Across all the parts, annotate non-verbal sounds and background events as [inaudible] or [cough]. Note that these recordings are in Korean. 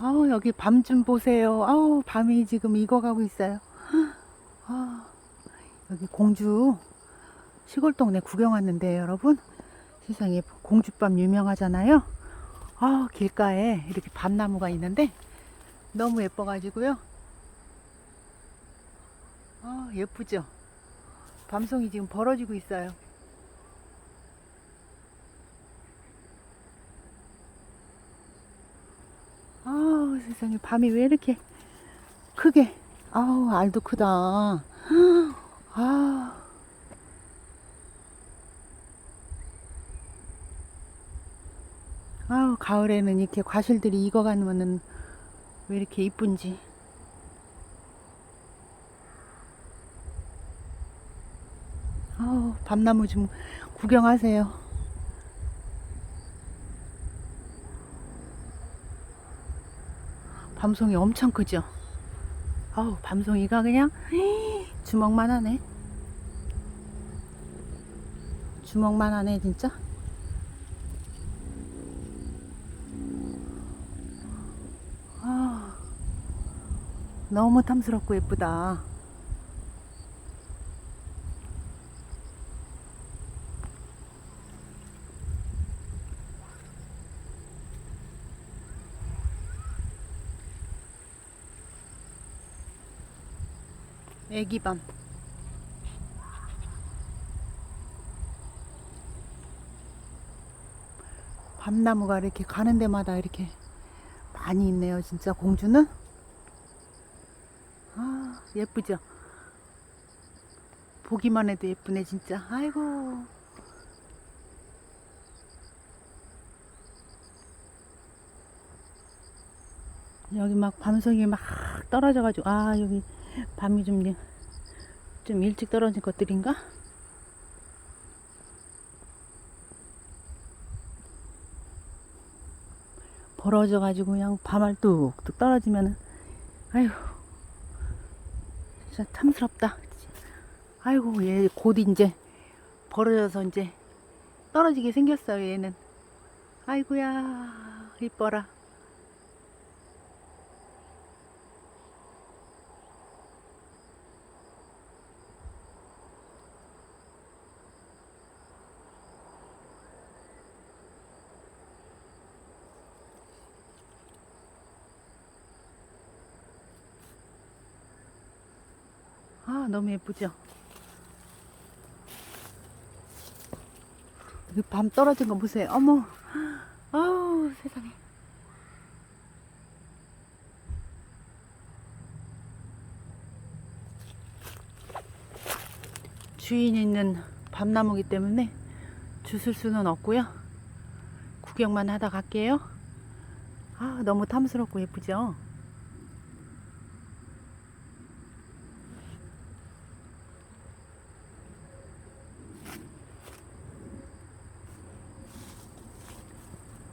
아우 여기 밤 좀 보세요. 아우 밤이 지금 익어가고 있어요. 아, 여기 공주 시골 동네 구경 왔는데 여러분 세상에 공주밤 유명하잖아요. 아 길가에 이렇게 밤나무가 있는데 너무 예뻐가지고요. 아 예쁘죠. 밤송이 지금 벌어지고 있어요. 아우 세상에 밤이 왜 이렇게 크게? 아우 알도 크다. [gasps] 아. 아우 가을에는 이렇게 과실들이 익어가면은 왜 이렇게 이쁜지. 아우 밤나무 좀 구경하세요 밤송이 엄청 크죠? 아우, 밤송이가 그냥 주먹만 하네. 주먹만 하네, 진짜. 아, 너무 탐스럽고 예쁘다. 애기밤. 밤나무가 이렇게 가는 데마다 이렇게 많이 있네요. 진짜 공주는. 아, 예쁘죠? 보기만 해도 예쁘네, 진짜. 아이고. 여기 막 밤송이 막 떨어져 가지고, 아, 여기 밤이 좀, 좀 일찍 떨어진 것들인가? 벌어져가지고 그냥 밤알 뚝뚝 떨어지면은, 아휴, 진짜 탐스럽다. 아이고, 얘 곧 이제 벌어져서 이제 떨어지게 생겼어요, 얘는. 아이고야, 이뻐라. 너무 예쁘죠? 밤 떨어진 거 보세요. 어머, 아우, 세상에. 주인 있는 밤나무기 때문에 주술 수는 없고요. 구경만 하다 갈게요. 아, 너무 탐스럽고 예쁘죠?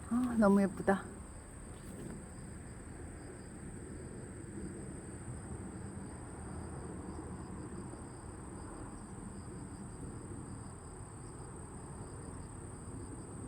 아, 너무 예쁘다.